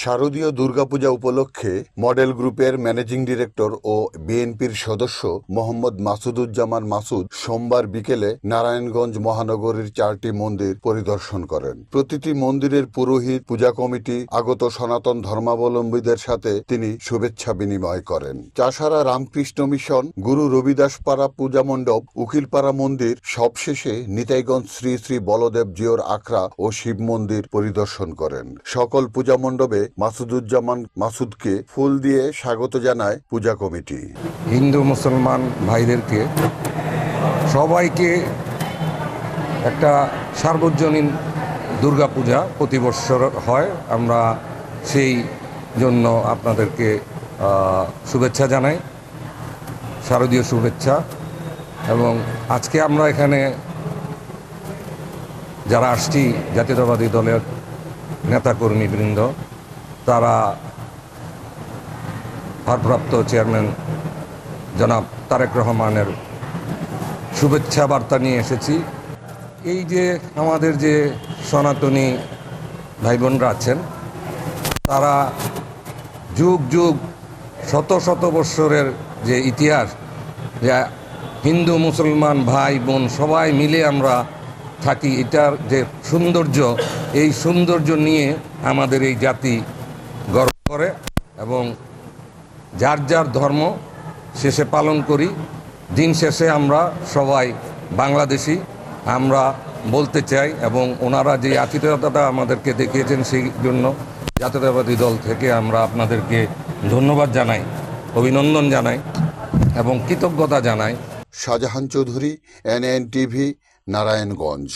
শারদীয় দুর্গাপূজা উপলক্ষে মডেল গ্রুপের ম্যানেজিং ডিরেক্টর ও বিএনপির সদস্য মোহাম্মদ মাসুদুজ্জামান মাসুদ সোমবার বিকেলে নারায়ণগঞ্জ মহানগরীর চারটি মন্দির পরিদর্শন করেন। প্রতিটি মন্দিরের পুরোহিত, পূজা কমিটি, আগত সনাতন ধর্মাবলম্বীদের সাথে তিনি শুভেচ্ছা বিনিময় করেন। চাষারা রামকৃষ্ণ মিশন, গুরু রবিদাসপাড়া পূজা মণ্ডপ, উকিলপাড়া মন্দির, সবশেষে নিতাইগঞ্জ শ্রী শ্রী বলদেব জিওর আখড়া ও শিব মন্দির পরিদর্শন করেন। সকল পূজা মণ্ডপে মাসুদুজ্জামান মাসুদকে ফুল দিয়ে স্বাগত জানায় পূজা কমিটি। হিন্দু, মুসলমান ভাইদেরকে সবাইকে একটা সার্বজনীন দুর্গাপূজা প্রতি বৎসর হয়। আমরা সেই জন্য আপনাদেরকে শুভেচ্ছা জানাই, শারদীয় শুভেচ্ছা। এবং আজকে আমরা এখানে যারা আসছি জাতীয়তাবাদী দলের নেতাকর্মীবৃন্দ তারা ভারপ্রাপ্ত চেয়ারম্যান জনাব তারেক রহমানের শুভেচ্ছা বার্তা নিয়ে এসেছি। এই যে আমাদের যে সনাতনী ভাই বোনরা আছেন, তারা যুগ যুগ, শত শত বৎসরের যে ইতিহাস, যে হিন্দু, মুসলমান, ভাই, বোন, সবাই মিলে আমরা থাকি, এটার যে সৌন্দর্য, এই সৌন্দর্য নিয়ে আমাদের এই জাতি গর্ব করে এবং যার যার ধর্ম শেষে পালন করি। দিন শেষে আমরা সবাই বাংলাদেশি, আমরা বলতে চাই এবং ওনারা যে আতিথেয়তাটা আমাদেরকে দেখিয়েছেন সেই জন্য জাতীয়তাবাদী দল থেকে আমরা আপনাদেরকে ধন্যবাদ জানাই, অভিনন্দন জানাই এবং কৃতজ্ঞতা জানাই। Shahjahan Chowdhury N N TV Narayanganj.